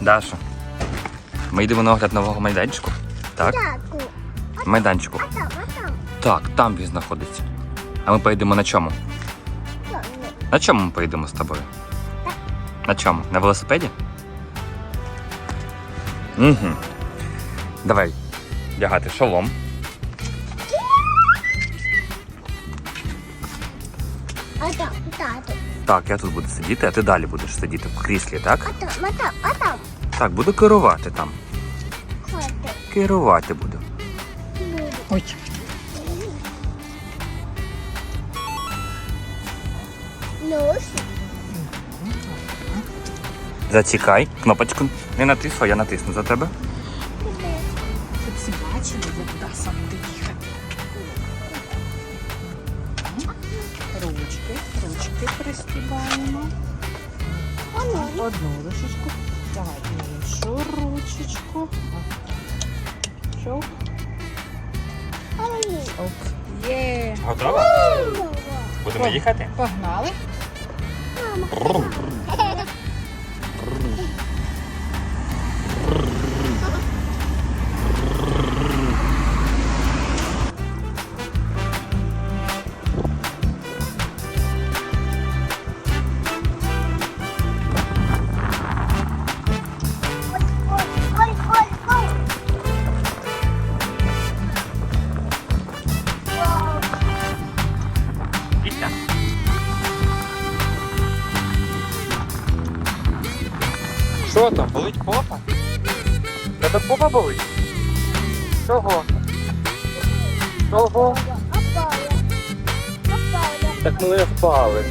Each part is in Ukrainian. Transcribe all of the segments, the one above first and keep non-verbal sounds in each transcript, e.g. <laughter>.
Даша, ми йдемо на огляд нового майданчику. Так? Майданчику. Так, там він знаходиться. А ми поїдемо на чому? На чому ми поїдемо з тобою? На чому? На велосипеді? Угу. Давай вдягати шолом. Так, я тут буду сидіти, а ти далі будеш сидіти в кріслі, так? А там, а там, а там. Так, буду керувати там. Керувати буду. Ой, Ну, Зачекай, кнопочку. Не натисну, а я натисну за тебе. щоб всі бачили, як Даса буде їхати. Ручки, ручки пристібаємо. Одну ручечку. Давай іншу ручечку. Ой. Є. Готова? Будемо їхати? Погнали. Ой, Що там? Болить попа? Тебе попа болить? Чого? Чого? Так ми не впали.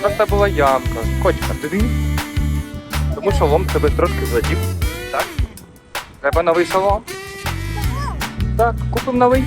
Просто була ямка. Котика, ти Тому шолом тебе трошки злетів. Так? Треба новий шолом? Так, купимо новий.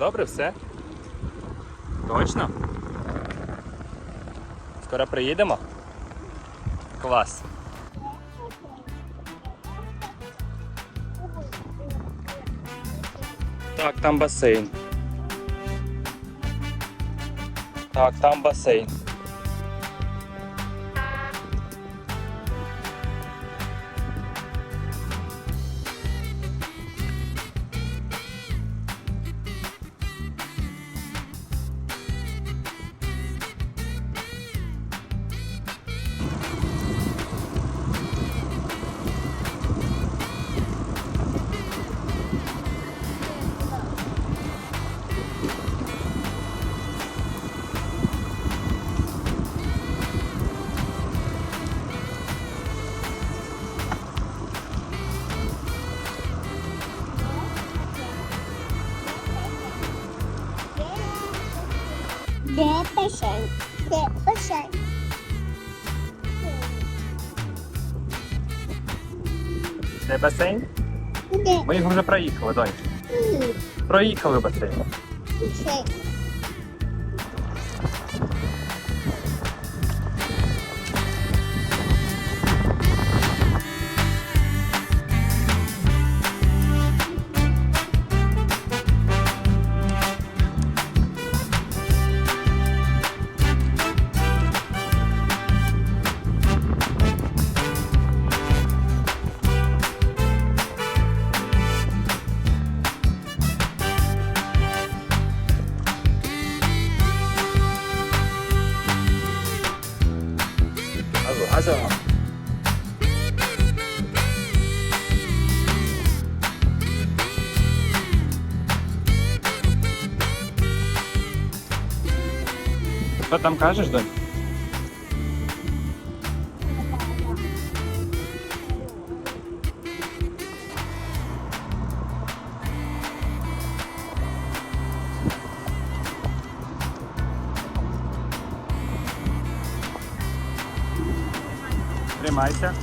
Добре все? Точно? Скоро приїдемо? Клас. Так, там басейн. Так, там басейн. Прощай. Де, прощай. Це басейн? Ми його вже проїхали, донь. Проїхали басейн. Прощай. Там кажеш, донь? Тримайся.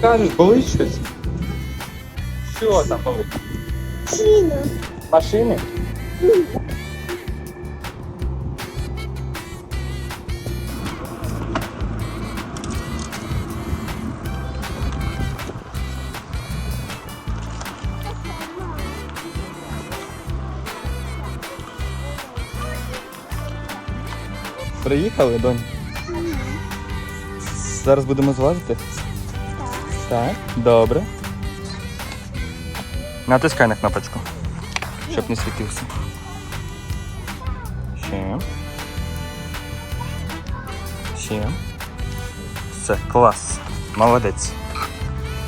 Кажеш, болить щось? Що там болить? Сіно. Машини? Приїхали, донь? Зараз будемо злазити? Так. Добре. Натискай на кнопочку, щоб не світився. Ще. Ще. Все, клас. Молодець.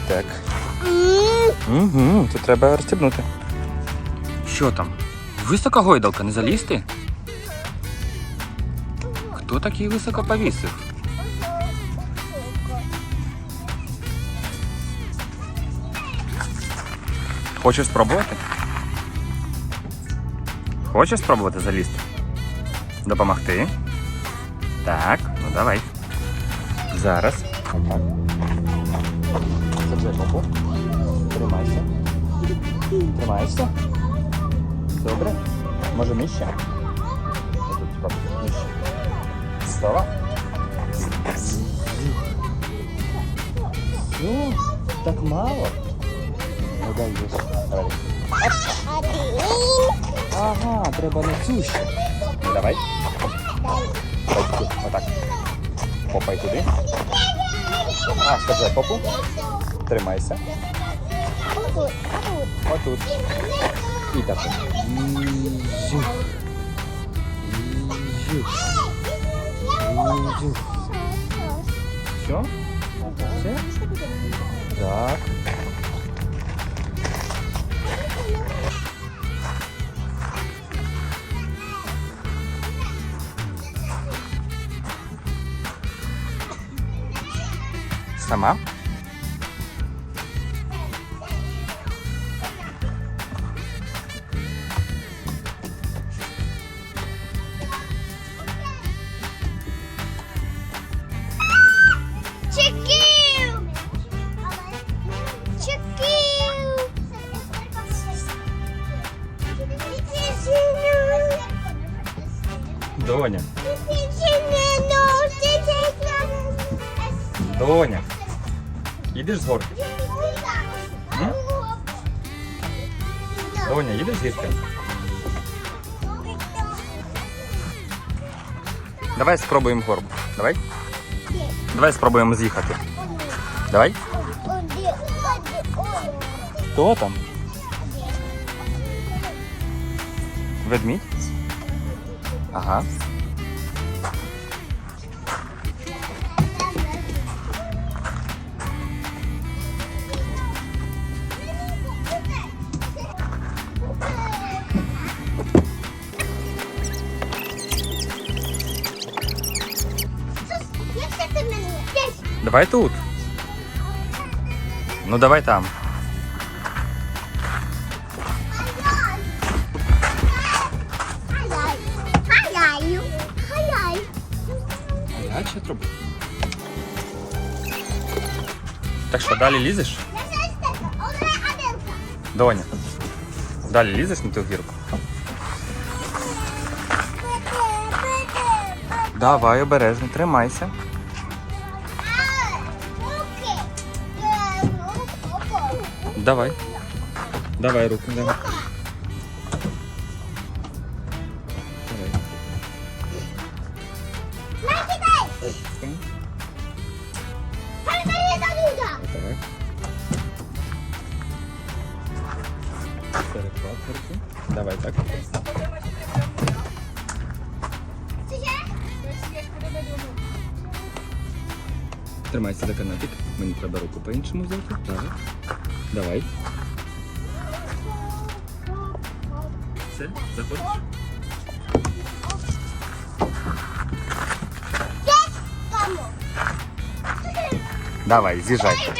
Так. Угу, тут треба розстібнути. Що там? Висока гойдалка, не залізти? Хто такий високо повісив? Хочеш спробувати? Хочеш спробувати залізти? Допомогти? Так, ну давай. Зараз. Забери попу. Тримайся. Тримаєшся? Добре? Може нижче? Отут спробуй. Нижче. Готова? Все, так мало. Ну дай їж. Давай. Один. Ага, треба на цю ще. Давай. Тут, отак. Попай туди. А, скажи попу. Тримайся. Отут. І так. Жух. Жух. Жух. Все? Все? Так. Сама? Спробуємо горб. Давай. Давай спробуємо з'їхати. Давай. Хто там? Ведмідь? Ага. Давай тут. Ну давай там. Гаряче труба. Так що, далі лізеш? Доня. Далі лізеш на ту гірку? Давай, обережно, тримайся. Давай. Давай руку, давай. Все, заходиш. Кому? Давай, з'їжджай. Не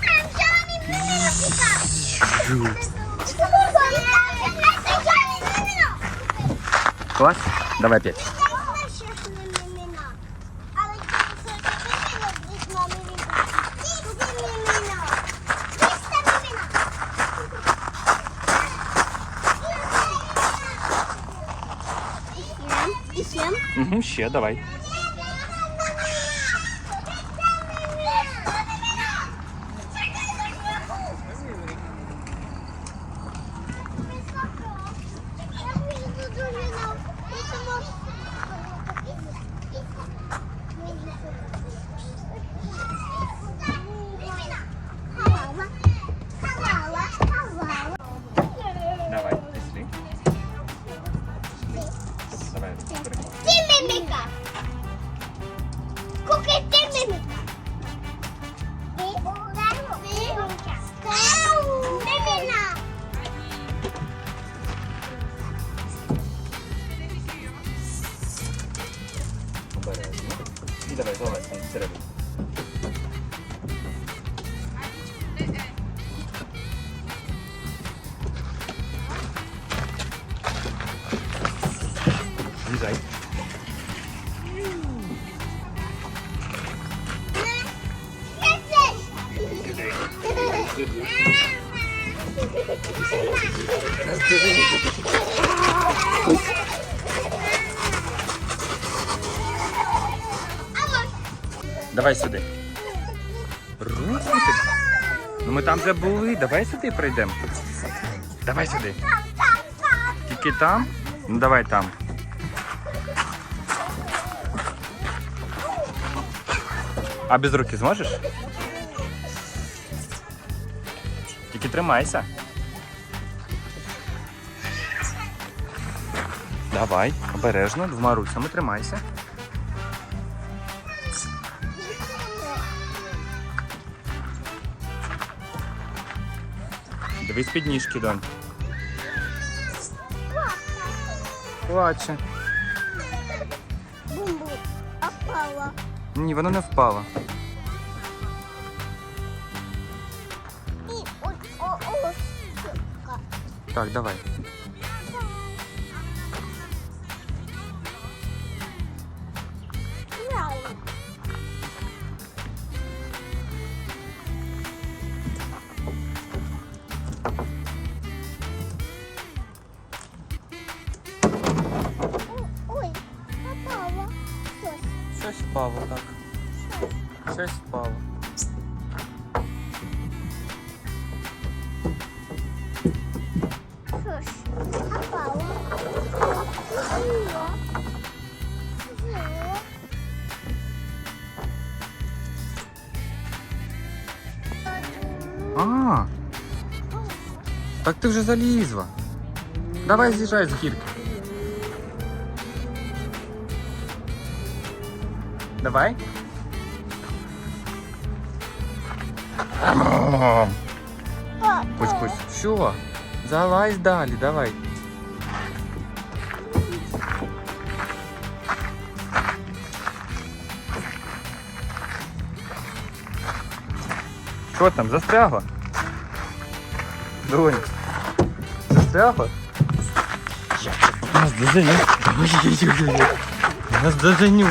там Джонні Міміно Клас? Давай п'ять. Ще давай. З'їжджай. Давай сюди. Ти. Ну ми там вже були. Давай сюди прийдемо. Давай сюди. Тільки там? Ну давай там. А без руки зможеш? Тільки тримайся. Давай, обережно, двома ручками тримайся. Дивись під ніжки, донь. Плаче. Ні, вона не впала. Так, давай. Щось. Щось впало, так. Щось впало. Щось. Попала. Зіло. Зіло. А. Так ти вже залізла. Давай з'їжджай з гірки. Давай. Пусть, пусть. Що? Залазь далі, давай. Що там, застрягла? Донь. Застрягла? Нас доженю. Нас доженю.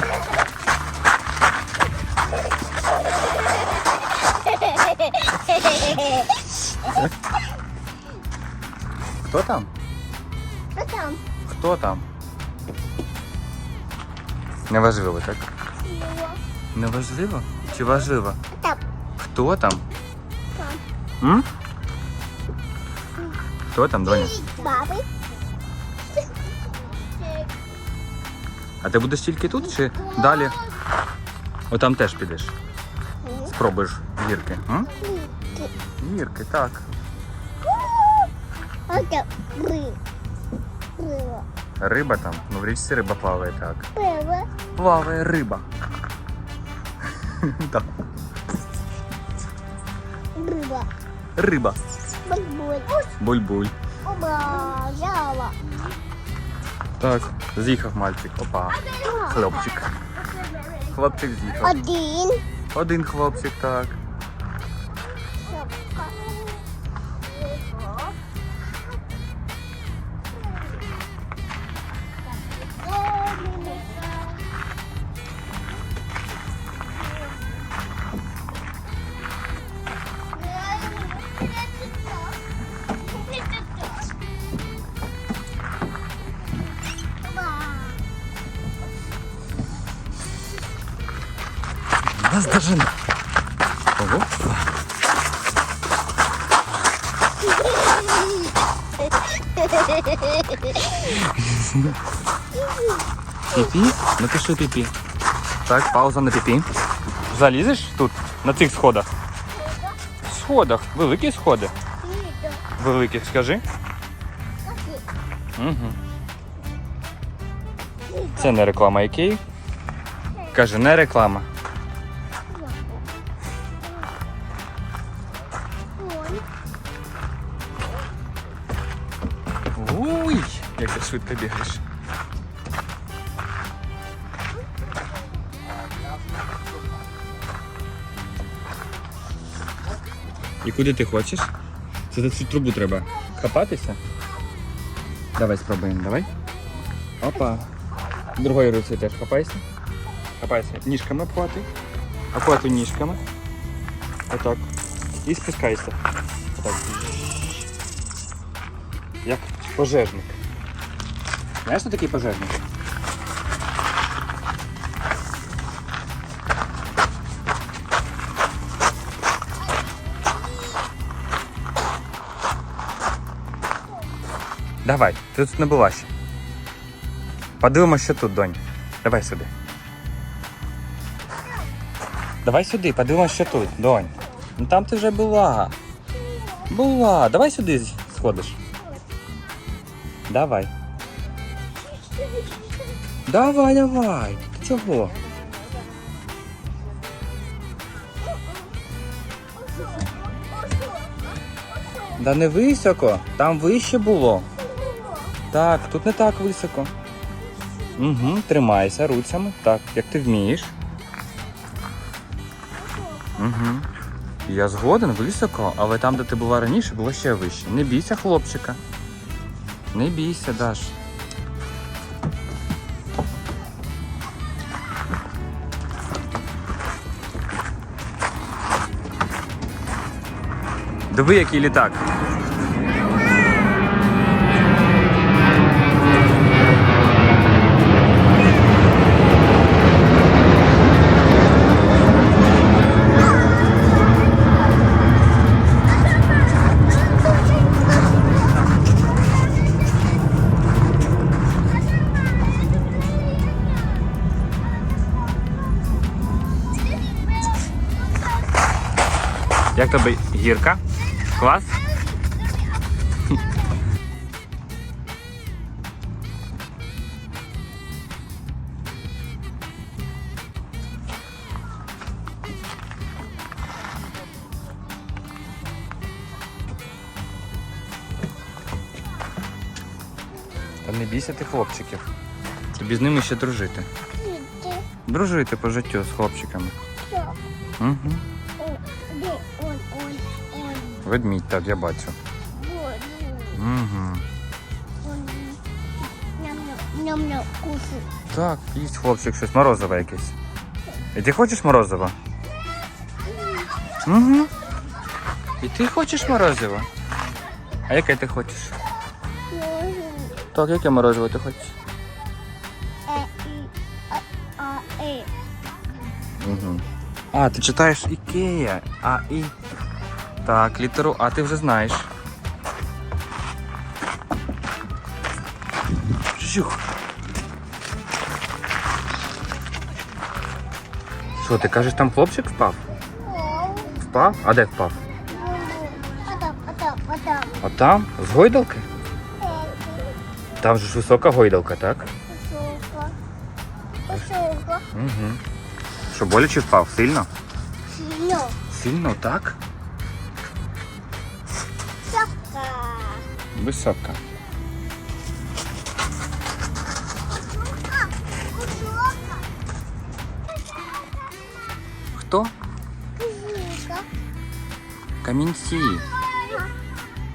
Хто там? Що там? Хто там? Неважливо, так? Неважливо? Чи важливо? Там. Хто там? Там. М? Хто там, доня? Баби. А ти будеш тільки тут чи далі? Отам теж підеш. Спробуєш гірки. М? Гірки, так. Оце риб. Риба. Риба там. Ну в річці риба плаває так. Риба. Плаває риба. <laughs> Так. Риба. Риба. Бульбуль. Буль-буль. Оба. Жава. Так, з'їхав мальчик. Опа. Хлопчик. Хлопчик з'їхав. Один. Один хлопчик, так. Нас даже... Ого. Піпі? Напиши піпі. Так, пауза на піпі. Залізеш тут, на цих сходах? Сходах. Великі сходи. Великі, скажи. Угу. Це не реклама Ікеї. Каже, не реклама. Уй, як ти швидко бігаєш. І куди ти хочеш? Це за цю трубу треба хапатися. Давай спробуємо, давай. Опа. Другою руцею теж хапайся. Хапайся. Ніжками обхвати. Обхвати ніжками. Отак. І спускайся. Отак. Як пожежник. Знаєш, що такий пожежник? Давай, ти тут не була ще. Подивимося, що тут, донь. Давай сюди. Давай сюди, подивимося, що тут, донь. Ну там ти вже була. Була. Давай сюди сходиш. Давай. Давай, давай. Ти чого? Да не високо, там вище було. Так, тут не так високо. Угу, тримайся руцями. Так, як ти вмієш. Угу. Я згоден високо, але там, де ти була раніше, було ще вище. Не бійся, хлопчика. Не бійся, Даш. Диви, який літак. Як тобі гірка? Клас? Та не бійся ти хлопчиків. Тобі з ними ще дружити. Дружити по життю з хлопчиками. Угу. Ведмідь, так, я бачу. Угу. Ням-ням. Ням-ням. Так, їсть хлопчик щось морозове якесь. І ти хочеш морозиво? Угу. І ти хочеш морозиво? А яке ти хочеш? Так, яке морозиво ти хочеш? Угу. А, ти читаєш Ікея, а і. Так, літеру А ти вже знаєш. Жух. Що, ти кажеш, там хлопчик впав? Впав? А де впав? А там, а там, а там. А там? З гойдалки? Там же ж висока гойдалка, так? Висока. Висока. Угу. Що, боляче впав? Сильно? Сильно. Сильно, так? Висока. Висока. Хто? Висока. Камінці.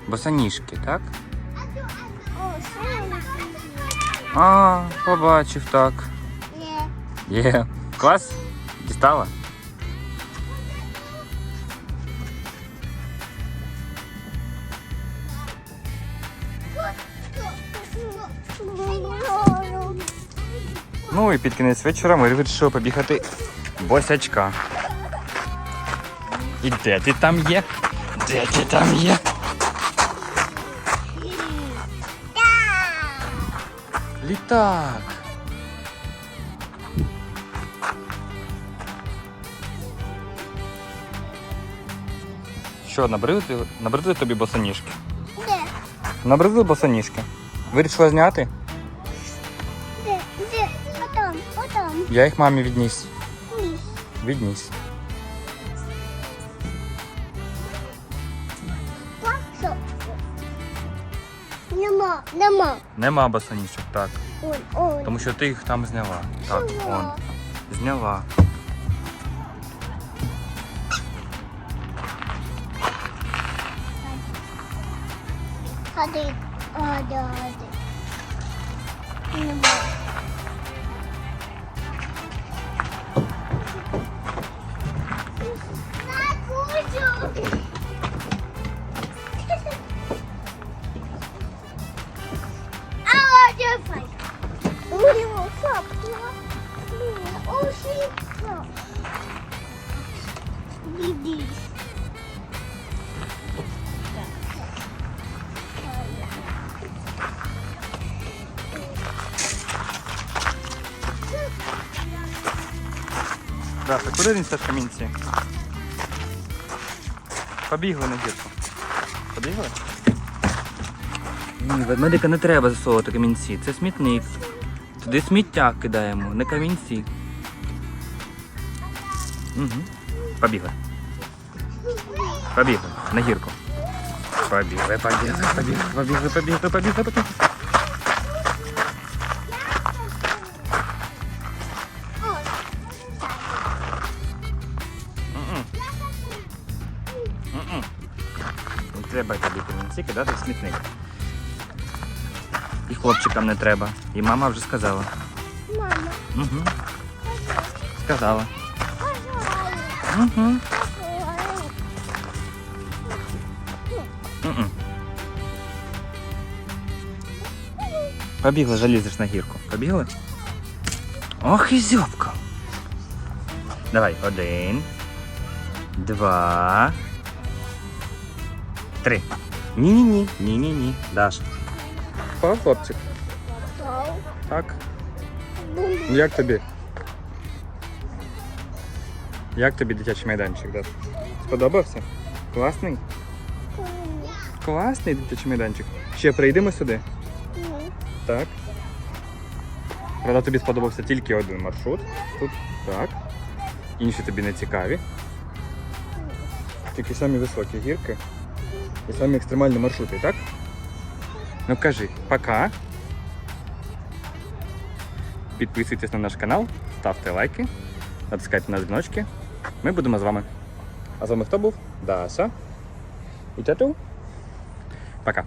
Босоніжки, так? О, сильно. А, побачив так. Є. Є. Клас? Дістала? Ну і під кінець вечора ми вирішили побігати босячка. І де ти там є? Де ти там є? Літак. Що, набридли, набридли тобі босоніжки? Де? Набридли босоніжки? Вирішила зняти? Я їх мамі відніс. Відніс. Нема, нема. Нема босоніжок, так. Ой, ой. Тому що ти їх там зняла. Так, он. Зняла. Ходи, ходи, ходи. Нема. Даша, куди несеш камінці? Побігли на гірку. Побігли? Ні, ведмедика не треба засовувати камінці. Це смітник. Туди сміття кидаємо, не камінці. Угу. Побігли. Побігли. На гірку. Побігли, побігли, побігли, побігли, побігли, побігли, камінці кидати в смітник. І хлопчикам не треба. І мама вже сказала. Мама, Угу. Сказала. Угу. Мгм. Побігли, вже лізеш на гірку. Побігли? Ох і зьобка. Давай, один. Два. Три. Ні-ні-ні. Ні-ні-ні. Даш. Пав, хлопчик? Пау. Так. Бум. Як тобі? Як тобі дитячий майданчик, Даш? Сподобався? Класний? Класний дитячий майданчик. Ще прийдемо сюди. Ні. Так. Правда, тобі сподобався тільки один маршрут. Тут так. Інші тобі не цікаві. Тільки самі високі гірки і самі екстремальні маршрути, так? Ну кажи, пока. Підписуйтесь на наш канал, ставте лайки, натискайте на дзвіночки. Ми будемо з вами. А з вами хто був? Даса. І тату. Пока.